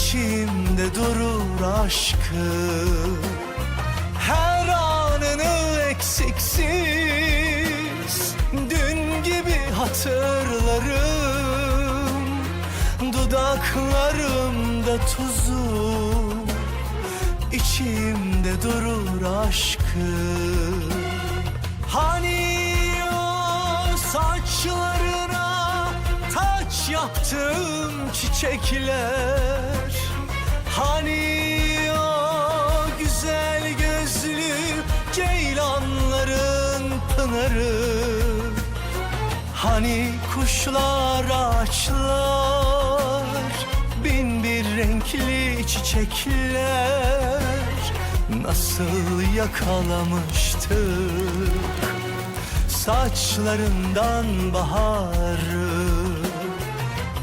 içimde durur aşkı. Her anını eksiksiz Dün gibi hatırlarım. Dudaklarımda tuzu içimde durur aşkı. Hani o saçlarına yaptım çiçekler Hani o güzel gözlü ceylanların pınarı? Hani kuşlar ağaçlar bin bir renkli çiçekler Nasıl yakalamıştık saçlarından baharı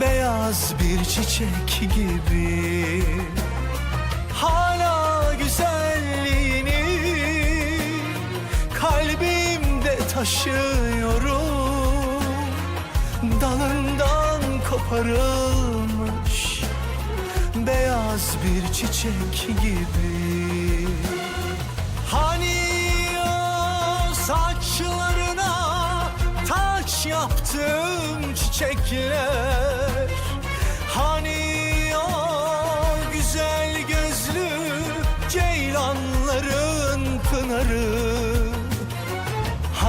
beyaz bir çiçek gibi. Hala güzelliğini kalbimde taşıyorum. Dalından koparılmış beyaz bir çiçek gibi. Hani o saçlarına taç yaptım çiçekler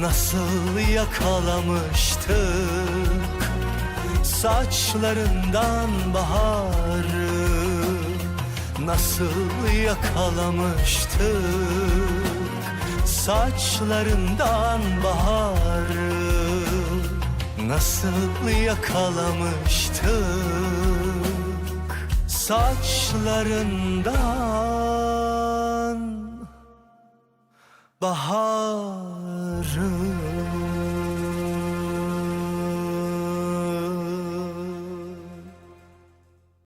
Nasıl yakalamıştık? Saçlarından baharı Nasıl yakalamıştık? Saçlarından baharı Nasıl yakalamıştık? Saçlarından 热